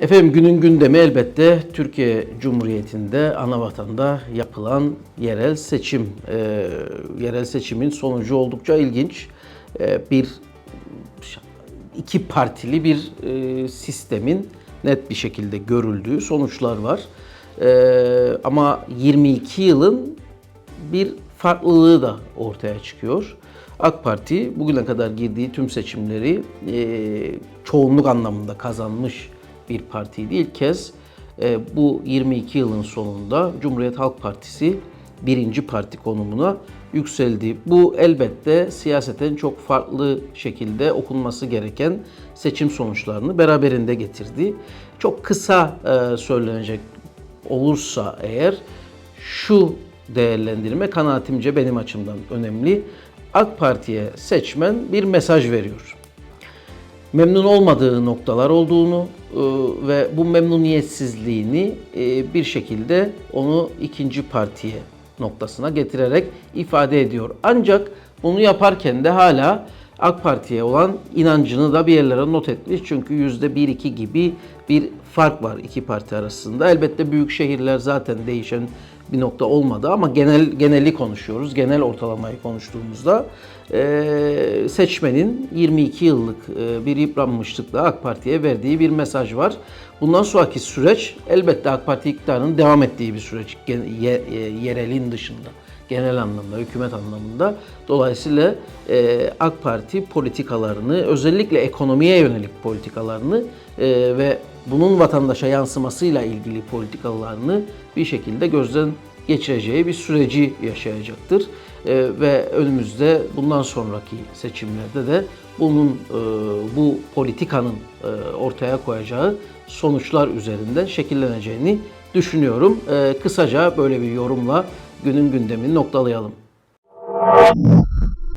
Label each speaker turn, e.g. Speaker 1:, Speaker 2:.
Speaker 1: Efendim günün gündemi elbette Türkiye Cumhuriyeti'nde ana vatanda yapılan yerel seçim. Ee, yerel seçimin sonucu oldukça ilginç. Ee, bir iki partili bir e, sistemin net bir şekilde görüldüğü sonuçlar var. Ee, ama 22 yılın bir farklılığı da ortaya çıkıyor. AK Parti bugüne kadar girdiği tüm seçimleri e, çoğunluk anlamında kazanmış bir partiydi. İlk kez e, bu 22 yılın sonunda Cumhuriyet Halk Partisi birinci parti konumuna yükseldi. Bu elbette siyaseten çok farklı şekilde okunması gereken seçim sonuçlarını beraberinde getirdi. Çok kısa e, söylenecek olursa eğer şu değerlendirme kanaatimce benim açımdan önemli. AK Parti'ye seçmen bir mesaj veriyor. Memnun olmadığı noktalar olduğunu e, ve bu memnuniyetsizliğini e, bir şekilde onu ikinci partiye noktasına getirerek ifade ediyor. Ancak bunu yaparken de hala AK Parti'ye olan inancını da bir yerlere not etmiş. Çünkü %1-2 gibi bir fark var iki parti arasında. Elbette büyük şehirler zaten değişen bir nokta olmadı ama genel geneli konuşuyoruz. Genel ortalamayı konuştuğumuzda e, seçmenin 22 yıllık e, bir yıpranmışlıkla AK Parti'ye verdiği bir mesaj var. Bundan sonraki süreç elbette AK Parti iktidarının devam ettiği bir süreç gen- ye- e, yerelin dışında genel anlamda, hükümet anlamında. Dolayısıyla e, AK Parti politikalarını, özellikle ekonomiye yönelik politikalarını e, ve bunun vatandaşa yansımasıyla ilgili politikalarını bir şekilde gözden geçireceği bir süreci yaşayacaktır. E, ve önümüzde bundan sonraki seçimlerde de bunun e, bu politikanın e, ortaya koyacağı sonuçlar üzerinden şekilleneceğini düşünüyorum. E, kısaca böyle bir yorumla günün gündemini noktalayalım.